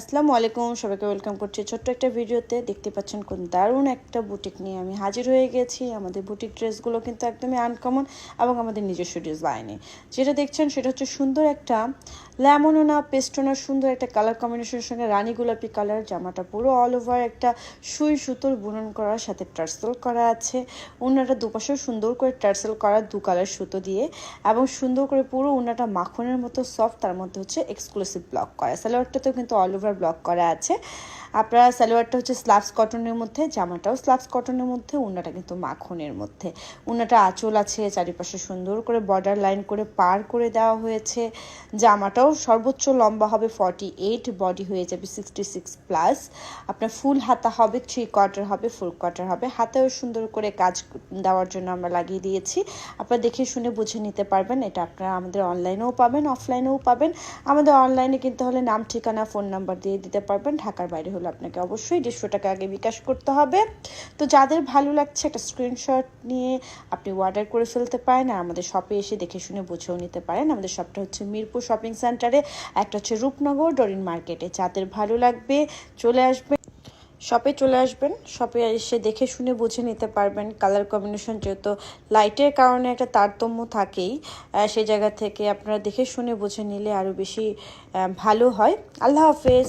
আসসালামু আলাইকুম, সবাইকে ওয়েলকাম করছি ছোট্ট একটা ভিডিওতে। দেখতে পাচ্ছেন কোন দারুণ একটা বুটিক নিয়ে আমি হাজির হয়ে গেছি। আমাদের বুটিক ড্রেসগুলো কিন্তু একদমই আনকমন এবং আমাদের নিজস্ব ডিজাইনে যেটা দেখছেন সেটা হচ্ছে সুন্দর একটা ল্যামনোনা পেস্টোনার সুন্দর একটা কালার কম্বিনেশনের সঙ্গে রানী গোলাপি কালার জামাটা পুরো অল ওভার একটা সুই সুতোর বুনন করার সাথে টার্সেল করা আছে। উন্নাটা দুপাশেও সুন্দর করে টার্সেল করা দু কালার সুতো দিয়ে এবং সুন্দর করে পুরো উন্নাটা মাখনের মতো সফট তার মধ্যে হচ্ছে এক্সক্লুসিভ ব্লক করা। সালোয়ারটাতেও কিন্তু অল ওভার ব্লক করা আছে। আপনার সালোয়ারটা হচ্ছে স্লাভস কটনের মধ্যে, জামাটাও স্লাভস কটনের মধ্যে, উন্নাটা কিন্তু মাখনের মধ্যে। উন্নাটা আঁচল আছে, চারিপাশে সুন্দর করে বর্ডার লাইন করে পার করে দেওয়া হয়েছে। জামাটাও সর্বোচ্চ লম্বা হবে ফর্টি এইট বডি হয়ে যাবে সিক্সটি সিক্স প্লাস আপনার ফুল হাতা হবে থ্রি কোয়ার্টার হবে ফুল কোয়ার্টার হবে। হাতেও সুন্দর করে কাজ দেওয়ার জন্য আমরা লাগিয়ে দিয়েছি। আপনারা দেখে শুনে বুঝে নিতে পারবেন, এটা আপনারা আমাদের অনলাইনেও পাবেন অফলাইনেও পাবেন। আমাদের অনলাইনে কিন্তু হলে নাম, ঠিকানা ফোন নাম্বার দিয়ে দিতে পারবেন, ঢাকার বাইরে হলে আপনাকে অবশ্যই দেড়শো টাকা আগে বিকাশ করতে হবে। তো যাদের ভালো লাগছে একটা স্ক্রিনশট নিয়ে আপনি অর্ডার করে ফেলতে পারেন আর আমাদের শপে এসে দেখে শুনে বুঝেও নিতে পারেন। আমাদের শপটা হচ্ছে মিরপুর শপিং সেন্টারে একটা হচ্ছে রূপনগর ডরিন মার্কেটে। যাদের ভালো লাগবে চলে আসবে। শপে চলে আসবেন শপে এসে দেখে শুনে বুঝে নিতে পারবেন। কালার কম্বিনেশন যেহেতু লাইটের কারণে একটা তারতম্য থাকেই সেই জায়গা থেকে আপনারা দেখে শুনে বুঝে নিলে আরও বেশি ভালো হয়। আল্লাহ হাফেজ।